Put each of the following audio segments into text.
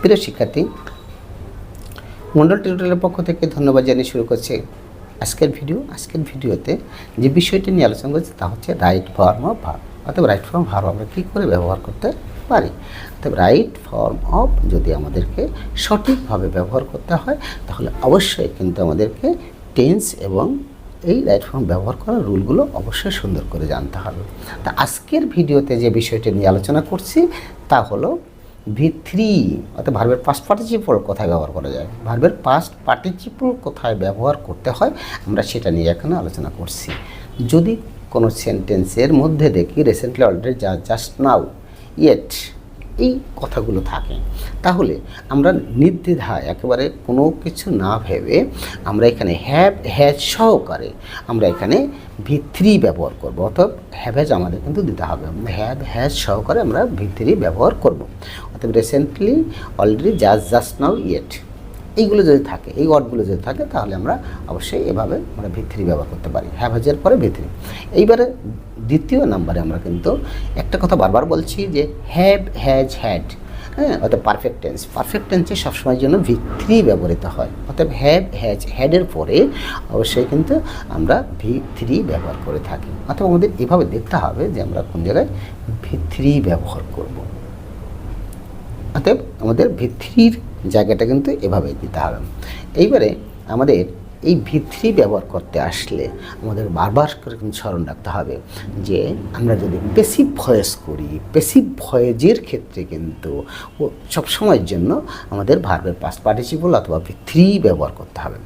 প্রিয় শিক্ষার্থী, মন্ডল টিউটোরিয়ালের পক্ষ থেকে ধন্যবাদ জানিয়ে শুরু করছে আজকের ভিডিও। আজকের ভিডিওতে যে বিষয়টি নিয়ে আলোচনা করছি তা হচ্ছে রাইট ফর্ম অফ ভার্ব অর্থাৎ রাইট ফর্ম ভার্ব আমরা কী করে ব্যবহার করতে পারি? অর্থাৎ রাইট ফর্ম অফ যদি আমাদেরকে সঠিকভাবে ব্যবহার করতে হয়, তাহলে অবশ্যই কিন্তু আমাদেরকে টেন্স এবং এই রাইট ফর্ম ব্যবহার করার রুলগুলো অবশ্যই সুন্দর করে জানতে হবে। তা আজকের ভিডিওতে যে বিষয়টি নিয়ে আলোচনা করছি, তা হলো ভি থ্রি অর্থাৎ ভার্বের পাস্ট পার্টিসিপল কোথায় ব্যবহার করা যায়? ভার্বের পাস্ট পার্টিসিপল কোথায় ব্যবহার করতে হয়? আমরা সেটা নিয়ে এখানে আলোচনা করছি। যদি কোনো সেন্টেন্সের মধ্যে দেখি রিসেন্টলি অলরেডি যা জাস্ট নাও ইয়েট এই কথাগুলো থাকে। তাহলে আমরা নির্দ্বিধায় একেবারে কোনো কিছু না ভেবে আমরা এখানে হ্যাভ হ্যাজ সহকারে আমরা এখানে ভিত্রি ব্যবহার করব। অর্থাৎ হ্যাভেজ আমাদের কিন্তু দিতে হবে। হ্যাভ হ্যাজ সহকারে আমরা ভিত্রি ব্যবহার করব। অর্থাৎ recently already just just now yet এইগুলো যদি থাকে, এই ওয়ার্ডগুলো যদি থাকে, তাহলে আমরা অবশ্যই এভাবে আমরা ভিত্রি ব্যবহার করতে পারি। হ্যাভ হ্যাভেজের পরে ভিত্রি এইবারে দ্বিতীয় নাম্বারে আমরা কিন্তু একটা কথা বারবার বলছি যে হ্যাভ হ্যাজ হ্যাড হ্যাঁ অর্থাৎ পারফেক্ট টেন্স। পারফেক্ট টেন্সে সবসময়ের জন্য ভিত্রি ব্যবহৃত হয়। অর্থাৎ হ্যাভ হ্যাজ হ্যাডের পরে অবশ্যই কিন্তু আমরা ভিত্রি ব্যবহার করে থাকি। অর্থাৎ আমাদের এভাবে দেখতে হবে যে আমরা কোন জায়গায় ভিত্রি ব্যবহার করব। অতএব আমাদের ভিত্তির জায়গাটা কিন্তু এভাবে দিতে হবে। এইবারে আমাদের এই ভিত্তি ব্যবহার করতে আসলে আমাদের বারবার করে কিন্তু স্মরণ রাখতে হবে যে আমরা যদি পেসিভ ভয়েস করি পেসিভ ভয়েজের ক্ষেত্রে কিন্তু ও সবসময়ের জন্য আমাদের ভার্বের পাস্ট পার্টিসিপল অথবা ভিত্তি ব্যবহার করতে হবে।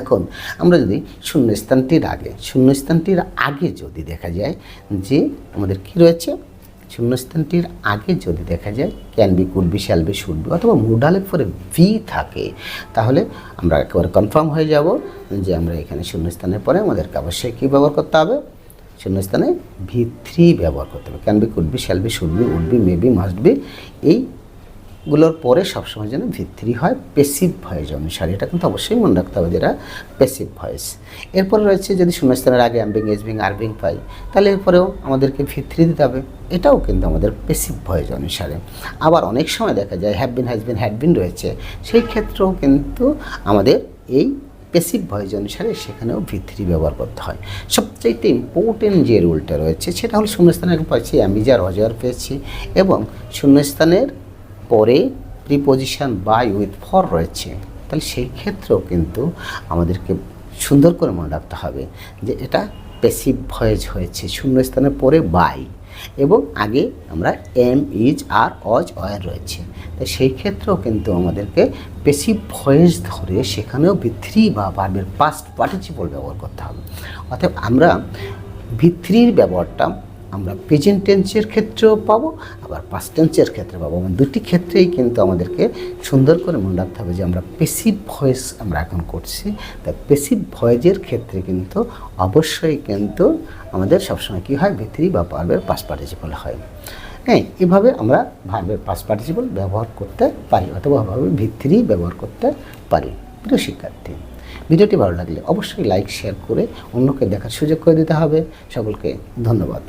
এখন আমরা যদি শূন্যস্থানটির আগে শূন্যস্থানটির আগে যদি দেখা যায় যে আমাদের কি রয়েছে? শূন্যস্থানটির আগে যদি দেখা যায় can be could be shall be should be অথবা মুডালের পরে ভি থাকে, তাহলে আমরা একেবারে কনফার্ম হয়ে যাব যে আমরা এখানে শূন্যস্থানের পরে আমাদেরকে অবশ্যই কী ব্যবহার করতে হবে? শূন্যস্থানে ভি থ্রি ব্যবহার করতে হবে। Can be could be shall be should be would be may be must be এইগুলোর পরে সবসময় যেন ভিত্রি হয় পেসিভ ভয়েস অনুসারে। এটা কিন্তু অবশ্যই মনে রাখতে হবে যেটা পেসিভ ভয়েস এরপরে রয়েছে যদি শূন্যস্থানের আগে অ্যাম্বিং এজবিং আরবিং পাই, তাহলে এরপরেও আমাদেরকে ভিত্রি দিতে হবে। এটাও কিন্তু আমাদের পেসিভ ভয়েস অনুসারে। আবার অনেক সময় দেখা যায় have been has been had been রয়েছে। সেই ক্ষেত্রেও কিন্তু আমাদের এই পেসিভ ভয়েস অনুসারে সেখানেও ভিত্রি ব্যবহার করতে হয়। সবচাইতে ইম্পর্টেন্ট যে রুলটা রয়েছে, সেটা হলো শূন্যস্থানের আগে পাচ্ছি অ্যামিজার অজার পেয়েছি এবং শূন্যস্থানের পরে প্রিপোজিশন বাই উইথ ফর রয়েছে, তাহলে সেই ক্ষেত্রেও কিন্তু আমাদেরকে সুন্দর করে মনে রাখতে হবে যে এটা পেসিভ ভয়েজ হয়েছে শূন্যস্থানের পরে বাই এবং আগে আমরা এম ইজ আর অজ অয়ের রয়েছে। তাই সেই ক্ষেত্রেও কিন্তু আমাদেরকে পেসিভ ভয়েস ধরে সেখানেও ভিত্রি বা ভার্বের পাস্ট পার্টিসিপল ব্যবহার করতে হবে। অর্থাৎ আমরা ভিত্রির ব্যবহারটা আমরা প্রেজেন্ট টেন্সের ক্ষেত্রেও পাবো, আবার পাস্ট টেন্সের ক্ষেত্রে পাবো। মানে দুটি ক্ষেত্রেই কিন্তু আমাদেরকে সুন্দর করে মনে রাখতে হবে যে আমরা পেসিভ ভয়েস আমরা এখন করছি। তাই পেসিভ ভয়েসের ক্ষেত্রে কিন্তু অবশ্যই কিন্তু আমাদের সবসময় কী হয়? ভিত্রি বা পার্বের পাস পার্টিসিপল হয়। হ্যাঁ এভাবে আমরা ভার্বের পাস পার্টিসিপল ব্যবহার করতে পারি, অথবা ভার্বের ভিত্রি ব্যবহার করতে পারি। প্রিয় শিক্ষার্থী, ভিডিওটি ভালো লাগলে অবশ্যই লাইক শেয়ার করে অন্যকে দেখার সুযোগ করে দিতে হবে। সকলকে ধন্যবাদ।